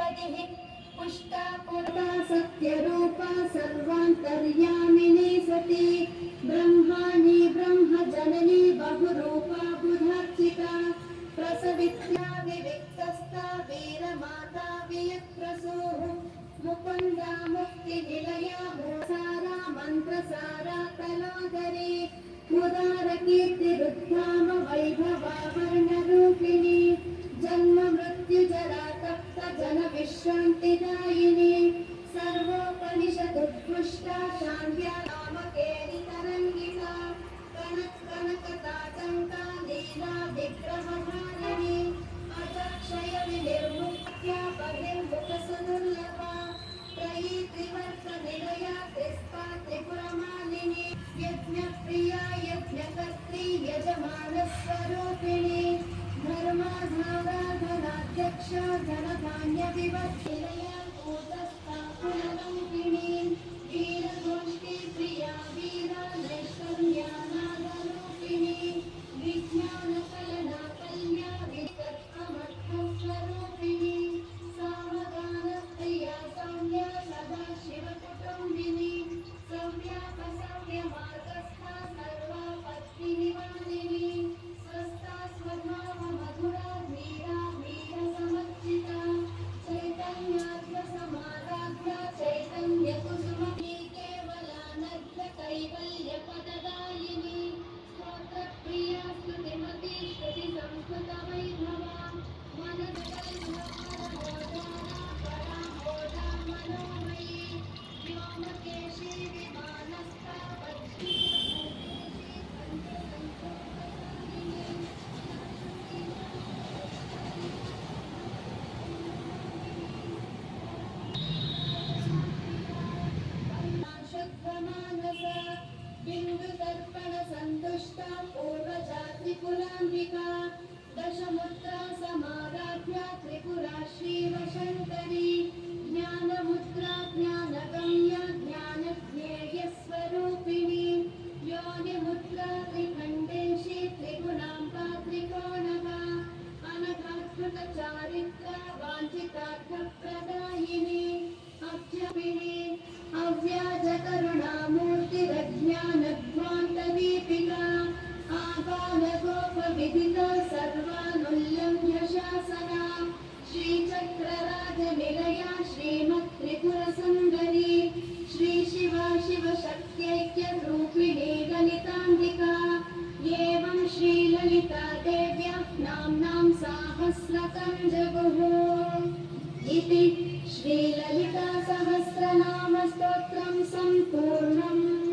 विधिः पुष्टा सर्वान्तर्यामिनी सती। ब्रह्माणि ब्रह्मजननी बहुरूपा बुधार्चिता। प्रसवित्या विविक्तस्था वीरमाता वियत्प्रसूः। मुकुन्दा मुक्तिनिलया भूसारा मन्त्रसारा मुदारकीर्तिरुद्धाम वैभवा सन्तुष्टा पूर्वजात्रिपुराम्बिका दशमुद्रा समाराध्या त्रिपुरा श्रीवशङ्करी ज्ञानमुद्रा ज्ञानगम्या ज्ञानज्ञेयस्वरूपिणी योनिमुद्रा त्रिखण्डेशी त्रिगुणाम्बा त्रिकोणगा अनघात्मकचारित्रा आबालगोपविदिता सर्वानुल्लङ्घ्य शासना श्रीचक्रराजनिलया श्रीमत्त्रिपुरसुन्दरी। श्रीशिवा शिवशक्त्यैक्यरूपिणी ललिताम्बिका एवं श्रीललिता देव्याः नाम्नां साहस्रकं जगुः इति श्रीललिता सहस्रनाम